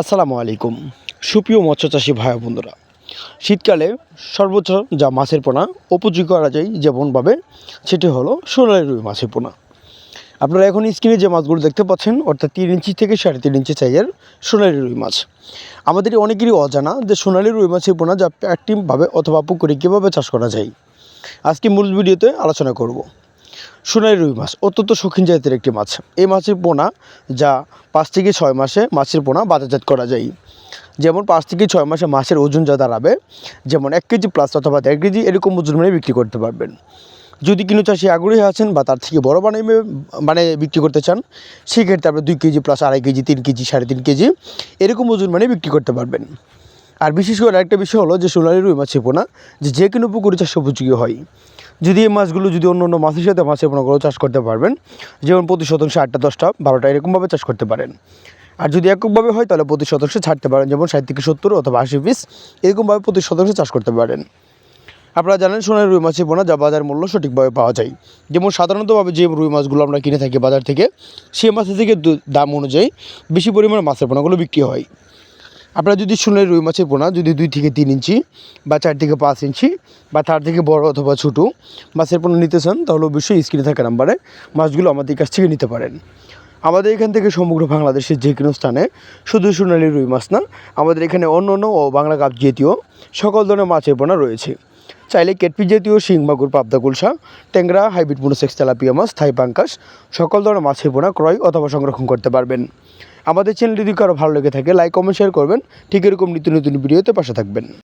আসসালামু আলাইকুম। সুপ্রিয় মৎস্য চাষী ভাই বন্ধুরা, শীতকালে সর্বোচ্চ যা মাছের পোনা উপযোগী করা যায় যেমনভাবে সেটি হলো সোনালি রুই মাছের পোনা। আপনারা এখন স্ক্রিনে যে মাছগুলো দেখতে পাচ্ছেন, অর্থাৎ তিন ইঞ্চি থেকে সাড়ে তিন ইঞ্চি সাইজের সোনালি রুই মাছ। আমাদের অনেকেরই অজানা যে সোনালি রুই মাছের পোনা যা প্যাকটিমভাবে অথবা পুকুরে কীভাবে চাষ করা যায়। আজকে মূল ভিডিওতে আলোচনা করব। সোনালি রুই মাছ, অত্যন্ত শৌখিন জাতের একটি মাছ। এই মাছের পোনা যা পাঁচ থেকে ছয় মাসে মাছের পোনা বাজারজাত করা যায়। যেমন পাঁচ থেকে ছয় মাসে মাছের ওজন যা দাঁড়াবে, যেমন এক কেজি প্লাস অথবা দেড় কেজি এরকম ওজন মানে বিক্রি করতে পারবেন। যদি কোনো চাষি আগ্রহী আছেন বা তার থেকে বড় বানিয়ে মানে বিক্রি করতে চান, সেক্ষেত্রে আপনি দুই কেজি প্লাস আড়াই কেজি, তিন কেজি, সাড়ে তিন কেজি এরকম ওজন মানে বিক্রি করতে পারবেন। আর বিশেষ করে একটা বিষয় হলো যে সোনালি রুই মাছের পোনা যে যে কোনো পুকুরে চাষ উপযোগী হয়। যদি এই মাছগুলো যদি অন্য অন্য মাছের সাথে মাছে মাছের পোনাগুলো চাষ করতে পারবেন, যেমন প্রতি শতাংশে আটটা, দশটা, বারোটা এরকমভাবে চাষ করতে পারেন। আর যদি এককভাবে হয়, তাহলে প্রতি শতাংশে ছাড়তে পারেন, যেমন ষাট থেকে সত্তর অথবা আশি পিস, এরকমভাবে প্রতি শতাংশে চাষ করতে পারেন। আপনারা জানেন সোনার রুই মাছের পোনা যা বাজার মূল্য সঠিকভাবে পাওয়া যায়। যেমন সাধারণতভাবে যে রুই মাছগুলো আমরা কিনে থাকি বাজার থেকে সেই মাছের থেকে দাম অনুযায়ী বেশি পরিমাণে মাছের পোনাগুলো বিক্রি হয়। আপনারা যদি সোনালি রুই মাছের পোনা যদি দুই থেকে তিন ইঞ্চি বা চার থেকে পাঁচ ইঞ্চি বা তার থেকে বড় অথবা ছোটো মাছের পোনা নিতে চান, তাহলে অবশ্যই স্ক্রিনে থাকা নাম্বারে মাছগুলো আমাদের কাছ থেকে নিতে পারেন। আমাদের এখান থেকে সমগ্র বাংলাদেশের যে কোনো স্থানে শুধু সোনালি রুই মাছ না, আমাদের এখানে অন্য অন্য ও বাংলা কাপ জাতীয় সকল ধরনের মাছের পোনা রয়েছে। চাইলে কেটপি জাতীয়, শিং, মাগুর, পাবদা গুলশা ট্যাংরা, হাইব্রিড মোনোসেক্স, তেলাপিয়া মাছ, থাই পাঙ্কাস সকল ধরনের মাছের পোনা ক্রয় অথবা সংরক্ষণ করতে পারবেন। আমাদের চ্যানেল যদি কারও ভালো লেগে থাকে লাইক কমেন্ট শেয়ার করবেন। ঠিক এরকম নিত্য নতুন ভিডিওতে পাশে থাকবেন।